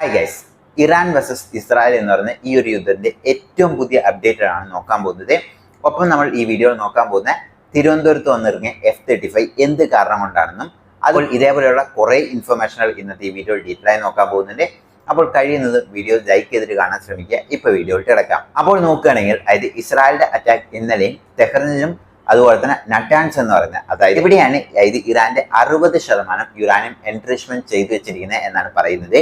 Hi guys Iran versus Israel എന്ന് പറയുന്ന ഈ ഒരു യുദ്ധത്തിന്റെ ഏറ്റവും പുതിയ അപ്ഡേറ്റ് ആണ് നോക്കാൻ പോകുന്നത്. ഒപ്പം നമ്മൾ ഈ വീഡിയോയിൽ നോക്കാൻ പോകുന്ന തിരുവനന്തപുരത്ത് വന്നിറങ്ങിയ എഫ് തേർട്ടി ഫൈവ് എന്ത് കാരണം കൊണ്ടാണെന്നും അപ്പോൾ ഇതേപോലെയുള്ള കുറേ ഇൻഫർമേഷനുകൾ ഇന്നത്തെ ഈ വീഡിയോയിൽ ഡീറ്റെയിൽ ആയി നോക്കാൻ പോകുന്നുണ്ട്. അപ്പോൾ കഴിയുന്നത് വീഡിയോ ലൈക്ക് ചെയ്തിട്ട് കാണാൻ ശ്രമിക്കുക. ഇപ്പൊ വീഡിയോയിൽ കിടക്കാം. അപ്പോൾ നോക്കുകയാണെങ്കിൽ അതായത് ഇസ്രായേലിന്റെ അറ്റാക്ക് ഇന്നലെയും തെഹ്റനിലും അതുപോലെ തന്നെ നട്ടാൻസ് എന്ന് പറയുന്നത് അതായത് ഇവിടെയാണ് അതായത് ഇറാന്റെ അറുപത് ശതമാനം യുറാനിയം എൻട്രിച്ച്മെന്റ് ചെയ്തു വെച്ചിരിക്കുന്നത് എന്നാണ് പറയുന്നത്.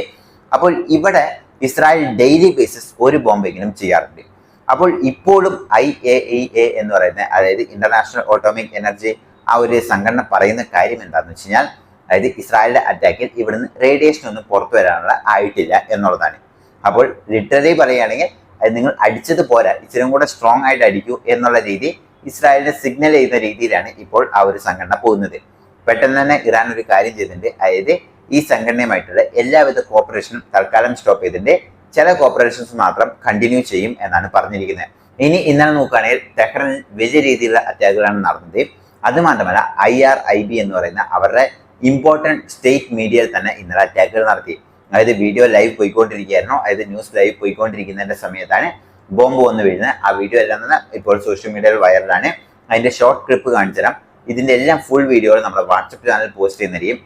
അപ്പോൾ ഇവിടെ ഇസ്രായേൽ ഡെയിലി ബേസിസ് ഒരു ബോംബെങ്കിലും ചെയ്യാറുണ്ട്. അപ്പോൾ ഇപ്പോഴും ഐ എ ഇ എ എന്ന് പറയുന്ന അതായത് ഇന്റർനാഷണൽ ഓട്ടോമിക് എനർജി ആ ഒരു സംഘടന പറയുന്ന കാര്യം എന്താണെന്ന് വെച്ച് കഴിഞ്ഞാൽ അതായത് ഇസ്രായേലിന്റെ അറ്റാക്കിൽ ഇവിടുന്ന് റേഡിയേഷൻ ഒന്നും പുറത്തു വരാനുള്ള ആയിട്ടില്ല എന്നുള്ളതാണ്. അപ്പോൾ ലിറ്ററലി പറയുകയാണെങ്കിൽ അത് നിങ്ങൾ അടിച്ചത് പോരാ ഇച്ചിരി കൂടെ സ്ട്രോങ് ആയിട്ട് അടിക്കൂ എന്നുള്ള രീതി ഇസ്രായേലിനെ സിഗ്നൽ ചെയ്യുന്ന രീതിയിലാണ് ഇപ്പോൾ ആ ഒരു സംഘടന പോകുന്നത്. പെട്ടെന്ന് തന്നെ ഇറാൻ ഒരു കാര്യം ചെയ്തിട്ടുണ്ട് അതായത് ഈ സംഘടനയുമായിട്ടുള്ള എല്ലാവിധ കോപ്പറേഷനും തൽക്കാലം സ്റ്റോപ്പ് ചെയ്തിട്ടുണ്ട് ചില കോപ്പറേഷൻസ് മാത്രം കണ്ടിന്യൂ ചെയ്യും എന്നാണ് പറഞ്ഞിരിക്കുന്നത്. ഇനി ഇന്നലെ നോക്കുകയാണെങ്കിൽ ടെഹ്റനിൽ വലിയ രീതിയിലുള്ള അറ്റാക്കുകളാണ് നടന്നത്. അത് മാത്രമല്ല ഐ ആർ ഐ ബി എന്ന് പറയുന്ന അവരുടെ ഇമ്പോർട്ടന്റ് സ്റ്റേറ്റ് മീഡിയയിൽ തന്നെ ഇന്നലെ അറ്റാക്കുകൾ നടത്തി. അതായത് വീഡിയോ ലൈവ് പോയിക്കൊണ്ടിരിക്കുകയായിരുന്നു. അതായത് ന്യൂസ് ലൈവ് പോയിക്കൊണ്ടിരിക്കുന്നതിന്റെ സമയത്താണ് ബോംബ് വന്ന് വീഴുന്നത്. ആ വീഡിയോ എല്ലാം തന്നെ ഇപ്പോൾ സോഷ്യൽ മീഡിയയിൽ വൈറലാണ് അതിന്റെ ഷോർട്ട് ക്ലിപ്പ് കാണിച്ചു തരാം ഇതിന്റെ എല്ലാം ഫുൾ വീഡിയോകൾ നമ്മുടെ വാട്സപ്പ് ചാനൽ പോസ്റ്റ് ചെയ്യുന്നതായിരിക്കും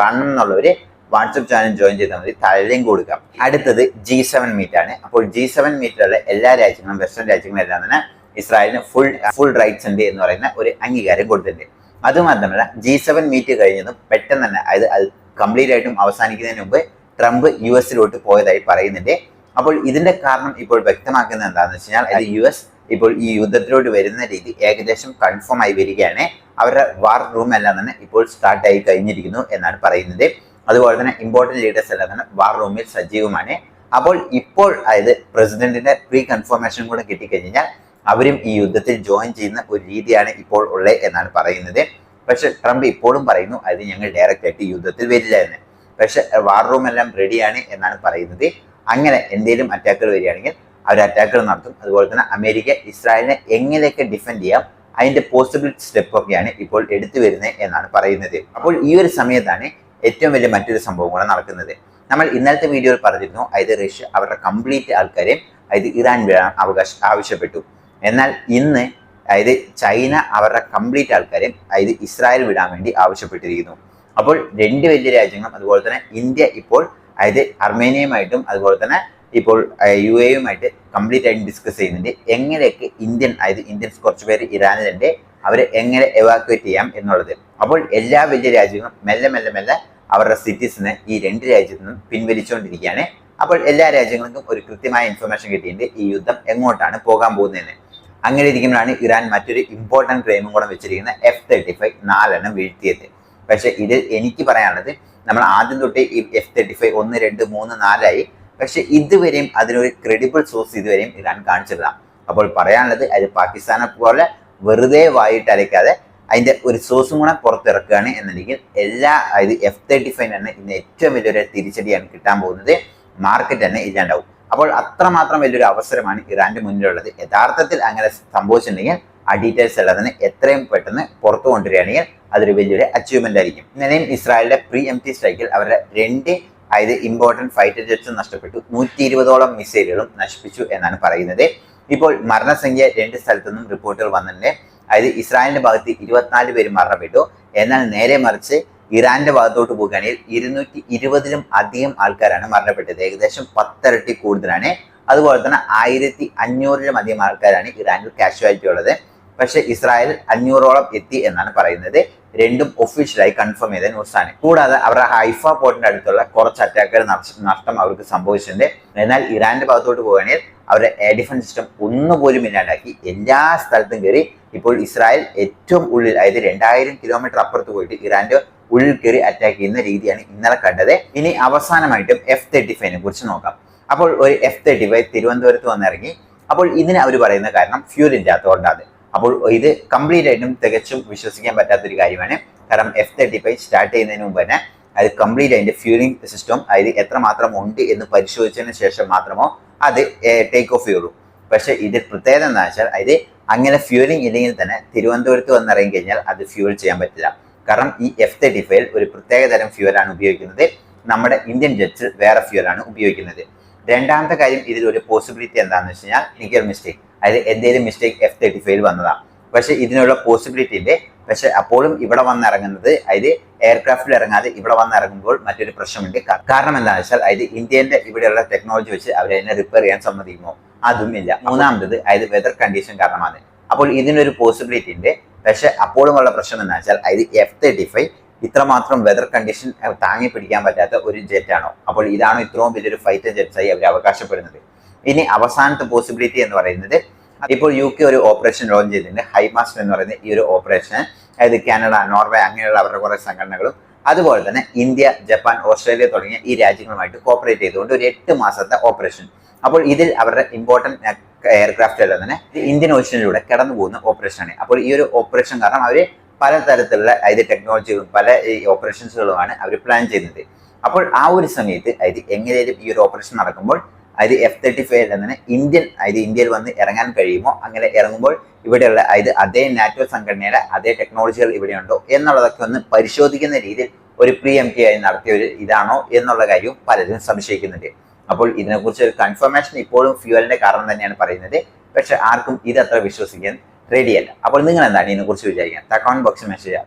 കാണണം എന്നുള്ളവർ വാട്സപ്പ് ചാനൽ ജോയിൻ ചെയ്താൽ മതി. താഴെയും കൊടുക്കാം. അടുത്തത് ജി സെവൻ മീറ്റ് ആണ്. അപ്പോൾ ജി സെവൻ മീറ്റിലുള്ള എല്ലാ രാജ്യങ്ങളും വെസ്റ്റേൺ രാജ്യങ്ങളും എല്ലാം തന്നെ ഇസ്രായേലിന് ഫുൾ ഫുൾ റൈറ്റ്സ് ഉണ്ട് എന്ന് പറയുന്ന ഒരു അംഗീകാരം കൊടുത്തിട്ടുണ്ട്. അതുമാത്രമല്ല ജി സെവൻ മീറ്റ് കഴിഞ്ഞതും പെട്ടെന്ന് തന്നെ അതായത് അത് കംപ്ലീറ്റ് ആയിട്ടും അവസാനിക്കുന്നതിന് മുമ്പ് ട്രംപ് യു എസിലോട്ട് പോയതായി പറയുന്നുണ്ട്. അപ്പോൾ ഇതിന്റെ കാരണം ഇപ്പോൾ വ്യക്തമാക്കുന്നത് എന്താണെന്ന് വെച്ച് കഴിഞ്ഞാൽ അത് യു എസ് ഇപ്പോൾ ഈ യുദ്ധത്തിലോട്ട് വരുന്ന രീതി ഏകദേശം കൺഫേം ആയി വരികയാണ്. അവരുടെ വാർ റൂം എല്ലാം തന്നെ ഇപ്പോൾ സ്റ്റാർട്ട് ആയി കഴിഞ്ഞിരിക്കുന്നു എന്നാണ് പറയുന്നത്. അതുപോലെ തന്നെ ഇമ്പോർട്ടന്റ് ലീഡേഴ്സ് എല്ലാം തന്നെ വാർ റൂമിൽ സജീവമാണ്. അപ്പോൾ ഇപ്പോൾ അതായത് പ്രസിഡന്റിന്റെ പ്രീ കൺഫർമേഷൻ കൂടെ കിട്ടിക്കഴിഞ്ഞാൽ അവരും ഈ യുദ്ധത്തിൽ ജോയിൻ ചെയ്യുന്ന ഒരു രീതിയാണ് ഇപ്പോൾ ഉള്ളത് എന്നാണ് പറയുന്നത്. പക്ഷെ ട്രംപ് ഇപ്പോഴും പറയുന്നു അത് ഞങ്ങൾ ഡയറക്റ്റ് ആയിട്ട് യുദ്ധത്തിൽ വരില്ല എന്ന്. പക്ഷെ വാർ റൂം എല്ലാം റെഡിയാണ് എന്നാണ് പറയുന്നത്. അങ്ങനെ എന്തെങ്കിലും അറ്റാക്കുകൾ വരികയാണെങ്കിൽ അവർ അറ്റാക്കുകൾ നടത്തും. അതുപോലെ തന്നെ അമേരിക്ക ഇസ്രായേലിനെ എങ്ങനെയൊക്കെ ഡിഫെൻഡ് ചെയ്യാം അതിന്റെ പോസിബിൾ സ്റ്റെപ്പ് ഒക്കെയാണ് ഇപ്പോൾ എടുത്തു വരുന്നത് എന്നാണ് പറയുന്നത്. അപ്പോൾ ഈ ഒരു സമയത്താണ് ഏറ്റവും വലിയ മറ്റൊരു സംഭവം കൂടെ നടക്കുന്നത്. നമ്മൾ ഇന്നലത്തെ വീഡിയോയിൽ പറഞ്ഞിരുന്നു അതായത് റഷ്യ അവരുടെ കംപ്ലീറ്റ് ആൾക്കാരെയും അതായത് ഇറാൻ വിടാൻ അവകാശ ആവശ്യപ്പെട്ടു. എന്നാൽ ഇന്ന് അതായത് ചൈന അവരുടെ കംപ്ലീറ്റ് ആൾക്കാരെയും അതായത് ഇസ്രായേൽ വിടാൻ വേണ്ടി ആവശ്യപ്പെട്ടിരിക്കുന്നു. അപ്പോൾ രണ്ട് വലിയ രാജ്യങ്ങളും അതുപോലെ തന്നെ ഇന്ത്യ ഇപ്പോൾ അതായത് അർമേനിയയുമായിട്ടും അതുപോലെ തന്നെ ഇപ്പോൾ യു എയുമായിട്ട് കംപ്ലീറ്റ് ആയിട്ട് ഡിസ്കസ് ചെയ്യുന്നുണ്ട്. എങ്ങനെയൊക്കെ ഇന്ത്യൻ അതായത് ഇന്ത്യൻസ് കുറച്ച് പേര് ഇറാനിലുണ്ട് അവരെ എങ്ങനെ എവാക്വേറ്റ് ചെയ്യാം എന്നുള്ളത്. അപ്പോൾ എല്ലാ വലിയ രാജ്യങ്ങളും മെല്ലെ മെല്ലെ മെല്ലെ അവരുടെ സിറ്റീസിനെ ഈ രണ്ട് രാജ്യത്തു നിന്നും പിൻവലിച്ചുകൊണ്ടിരിക്കുകയാണ്. അപ്പോൾ എല്ലാ രാജ്യങ്ങൾക്കും ഒരു കൃത്യമായ ഇൻഫർമേഷൻ കിട്ടിയിട്ടുണ്ട് ഈ യുദ്ധം എങ്ങോട്ടാണ് പോകാൻ പോകുന്നതെന്ന്. അങ്ങനെ ഇരിക്കുമ്പോഴാണ് ഇറാൻ മറ്റൊരു ഇമ്പോർട്ടന്റ് ക്ലെയിമും കൂടെ വെച്ചിരിക്കുന്ന എഫ് തേർട്ടി ഫൈവ് നാലെണ്ണം വീഴ്ത്തിയത്. പക്ഷേ ഇതിൽ എനിക്ക് പറയാനുള്ളത് നമ്മൾ ആദ്യം തൊട്ട് ഈ എഫ് തേർട്ടി ഫൈവ് ഒന്ന് രണ്ട് മൂന്ന് നാലായി പക്ഷെ ഇതുവരെയും അതിനൊരു ക്രെഡിബിൾ സോഴ്സ് ഇതുവരെയും ഇറാൻ കാണിച്ചിട്ടില്ല. അപ്പോൾ പറയാനുള്ളത് അത് പാകിസ്ഥാനെ പോലെ വെറുതെ വായിട്ട് അരയ്ക്കാതെ അതിന്റെ ഒരു സോഴ്സും കൂടെ പുറത്തിറക്കുകയാണ് എന്നുണ്ടെങ്കിൽ എല്ലാ അതായത് എഫ് തേർട്ടി ഫൈവ് തന്നെ ഇന്ന് ഏറ്റവും വലിയൊരു തിരിച്ചടിയാണ് കിട്ടാൻ പോകുന്നത്. മാർക്കറ്റ് തന്നെ ഇല്ലാണ്ടാവും. അപ്പോൾ അത്രമാത്രം വലിയൊരു അവസരമാണ് ഇറാന്റെ മുന്നിലുള്ളത്. യഥാർത്ഥത്തിൽ അങ്ങനെ സംഭവിച്ചിട്ടുണ്ടെങ്കിൽ ആ ഡീറ്റെയിൽസ് എല്ലാം തന്നെ എത്രയും പെട്ടെന്ന് പുറത്തു കൊണ്ടുവരികയാണെങ്കിൽ അതൊരു വലിയൊരു അച്ചീവ്മെന്റ് ആയിരിക്കും. ഇന്നലെയും ഇസ്രായേലിന്റെ പ്രീ എം ടി സ്ട്രൈക്കിൽ അവരുടെ രണ്ട് അതായത് ഇമ്പോർട്ടന്റ് ഫൈറ്റർ ജെറ്റ്സും നഷ്ടപ്പെട്ടു. നൂറ്റി ഇരുപതോളം മിസൈലുകളും നശിപ്പിച്ചു എന്നാണ് പറയുന്നത്. ഇപ്പോൾ മരണസംഖ്യ രണ്ട് സ്ഥലത്തു നിന്നും റിപ്പോർട്ടുകൾ വന്നിട്ടുണ്ട്. അതായത് ഇസ്രായേലിന്റെ ഭാഗത്ത് ഇരുപത്തിനാല് പേര് മരണപ്പെട്ടു. എന്നാൽ നേരെ മറിച്ച് ഇറാന്റെ ഭാഗത്തോട്ട് പോകുകയാണെങ്കിൽ ഇരുന്നൂറ്റി ഇരുപതിലും അധികം ആൾക്കാരാണ് മരണപ്പെട്ടത്. ഏകദേശം പത്തരട്ടി കൂടുതലാണ്. അതുപോലെ തന്നെ ആയിരത്തി അഞ്ഞൂറിലും അധികം ആൾക്കാരാണ് ഇറാനിൽ കാഷ്വാലിറ്റി ഉള്ളത്. പക്ഷേ ഇസ്രായേൽ അഞ്ഞൂറോളം എത്തി എന്നാണ് പറയുന്നത്. രണ്ടും ഒഫീഷ്യലായി കൺഫേം ചെയ്ത ന്യൂസാണ്. കൂടാതെ അവരുടെ ഹൈഫ പോർട്ടിന്റെ അടുത്തുള്ള കുറച്ച് അറ്റാക്കുകൾ നഷ്ടം അവർക്ക് സംഭവിച്ചിട്ടുണ്ട്. എന്നാൽ ഇറാന്റെ ഭാഗത്തോട്ട് പോവുകയാണെങ്കിൽ അവരുടെ എയർ ഡിഫൻസ് സിസ്റ്റം ഒന്നുപോലും ഇല്ലാണ്ടാക്കി എല്ലാ സ്ഥലത്തും കയറി ഇപ്പോൾ ഇസ്രായേൽ ഏറ്റവും ഉള്ളിൽ അതായത് രണ്ടായിരം കിലോമീറ്റർ അപ്പുറത്ത് പോയിട്ട് ഇറാന്റെ ഉള്ളിൽ കയറി അറ്റാക്ക് ചെയ്യുന്ന രീതിയാണ് ഇന്നലെ കണ്ടത്. ഇനി അവസാനമായിട്ടും എഫ് തേർട്ടി ഫൈവിനെ കുറിച്ച് നോക്കാം. അപ്പോൾ ഒരു എഫ് തേർട്ടി ഫൈവ് തിരുവനന്തപുരത്ത് വന്നിറങ്ങി. അപ്പോൾ ഇതിന് അവർ പറയുന്ന കാരണം ഫ്യൂൽ ഇല്ലാത്തതുകൊണ്ടാണ്. അപ്പോൾ ഇത് കംപ്ലീറ്റ് ആയിട്ടും തികച്ചും വിശ്വസിക്കാൻ പറ്റാത്തൊരു കാര്യമാണ്. കാരണം എഫ് തേർട്ടി ഫൈവ് സ്റ്റാർട്ട് ചെയ്യുന്നതിന് മുമ്പ് തന്നെ അത് കംപ്ലീറ്റ് അതിന്റെ ഫ്യൂലിംഗ് സിസ്റ്റം അതായത് എത്രമാത്രം ഉണ്ട് എന്ന് പരിശോധിച്ചതിന് ശേഷം മാത്രമോ അത് ടേക്ക് ഓഫ് ചെയ്യുള്ളൂ. പക്ഷേ ഇത് പ്രത്യേകത എന്താ വെച്ചാൽ അത് അങ്ങനെ ഫ്യൂലിംഗ് ഇല്ലെങ്കിൽ തന്നെ തിരുവനന്തപുരത്ത് വന്നിറങ്ങി കഴിഞ്ഞാൽ അത് ഫ്യൂൽ ചെയ്യാൻ പറ്റില്ല. കാരണം ഈ എഫ് തേർട്ടി ഫൈവ് ഒരു പ്രത്യേക തരം ഫ്യൂലാണ് ഉപയോഗിക്കുന്നത്. നമ്മുടെ ഇന്ത്യൻ ജെറ്റ്സിൽ വേറെ ഫ്യൂലാണ് ഉപയോഗിക്കുന്നത്. രണ്ടാമത്തെ കാര്യം ഇതിൽ ഒരു പോസിബിലിറ്റി എന്താണെന്ന് വെച്ച് കഴിഞ്ഞാൽ എനിക്കൊരു മിസ്റ്റേക്ക് അതായത് എന്തെങ്കിലും മിസ്റ്റേക്ക് എഫ് തേർട്ടി ഫൈവ് വന്നതാണ് പക്ഷെ ഇതിനുള്ള പോസിബിലിറ്റി ഉണ്ട് പക്ഷെ അപ്പോഴും ഇവിടെ വന്നിറങ്ങുന്നത് അതായത് എയർക്രാഫ്റ്റിൽ ഇറങ്ങാതെ ഇവിടെ വന്നിറങ്ങുമ്പോൾ മറ്റൊരു പ്രശ്നമുണ്ട്. കാരണം എന്താണെന്ന് വെച്ചാൽ അതായത് ഇന്ത്യന്റെ ഇവിടെയുള്ള ടെക്നോളജി വെച്ച് അവരെ റിപ്പയർ ചെയ്യാൻ സമ്മതിക്കുമോ? അതും ഇല്ല മൂന്നാമത്തത് അതായത് വെതർ കണ്ടീഷൻ കാരണമാണ്. അപ്പോൾ ഇതിനൊരു പോസിബിലിറ്റി ഉണ്ട് പക്ഷെ അപ്പോഴും ഉള്ള പ്രശ്നം എന്താ വെച്ചാൽ അതായത് എഫ് തേർട്ടി ഫൈവ് ഇത്രമാത്രം വെതർ കണ്ടീഷൻ താങ്ങി പിടിക്കാൻ പറ്റാത്ത ഒരു ജെറ്റാണോ അപ്പോൾ ഇതാണോ ഇത്രയും വലിയൊരു ഫൈറ്റർ ജെറ്റ്സായി അവർ അവകാശപ്പെടുന്നത്? ഇനി അവസാനത്തെ പോസിബിലിറ്റി എന്ന് പറയുന്നത് ഇപ്പോൾ യു കെ ഒരു ഓപ്പറേഷൻ ലോഞ്ച് ചെയ്തിട്ടുണ്ട്. ഹൈമാസ്റ്റർ എന്ന് പറയുന്ന ഈ ഒരു ഓപ്പറേഷൻ അതായത് കാനഡ നോർവേ അങ്ങനെയുള്ള അവരുടെ കുറേ സംഘടനകളും അതുപോലെ തന്നെ ഇന്ത്യ ജപ്പാൻ ഓസ്ട്രേലിയ തുടങ്ങിയ ഈ രാജ്യങ്ങളുമായിട്ട് കോപ്പറേറ്റ് ചെയ്തുകൊണ്ട് ഒരു എട്ട് മാസത്തെ ഓപ്പറേഷൻ അപ്പോൾ ഇതിൽ അവരുടെ ഇമ്പോർട്ടന്റ് എയർക്രാഫ്റ്റുകൾ തന്നെ ഇന്ത്യൻ ഓഷ്യനിലൂടെ കടന്നു പോകുന്ന ഓപ്പറേഷനാണ് അപ്പോൾ ഈ ഒരു ഓപ്പറേഷൻ കാരണം അവർ പലതരത്തിലുള്ള അതായത് ടെക്നോളജികളും പല ഓപ്പറേഷൻസുകളുമാണ് അവർ പ്ലാൻ ചെയ്യുന്നത്. അപ്പോൾ ആ ഒരു സമയത്ത് അതായത് എങ്ങനെയും ഈ ഒരു ഓപ്പറേഷൻ നടക്കുമ്പോൾ അതായത് എഫ് തേർട്ടി ഫൈവ് അങ്ങനെ ഇന്ത്യൻ അതായത് ഇന്ത്യയിൽ വന്ന് ഇറങ്ങാൻ കഴിയുമോ? അങ്ങനെ ഇറങ്ങുമ്പോൾ ഇവിടെയുള്ള അതായത് അതേ നാറ്റോ സംഘടനയുടെ അതേ ടെക്നോളജികൾ ഇവിടെയുണ്ടോ എന്നുള്ളതൊക്കെ ഒന്ന് പരിശോധിക്കുന്ന രീതിയിൽ ഒരു പ്രീ എം ടി ആയി നടത്തിയ ഒരു ഇതാണോ എന്നുള്ള കാര്യവും പലരും സംശയിക്കുന്നുണ്ട്. അപ്പോൾ ഇതിനെക്കുറിച്ച് ഒരു കൺഫർമേഷൻ ഇപ്പോഴും ഫ്യൂവലിന്റെ കാരണം തന്നെയാണ് പറയുന്നത്. പക്ഷെ ആർക്കും ഇത് അത്ര വിശ്വസിക്കാൻ റെഡിയല്ല അപ്പോൾ നിങ്ങൾ എന്താണ് ഇതിനെക്കുറിച്ച് വിചാരിക്കാൻ? കമന്റ് ബോക്സിൽ മെസ്സേജ്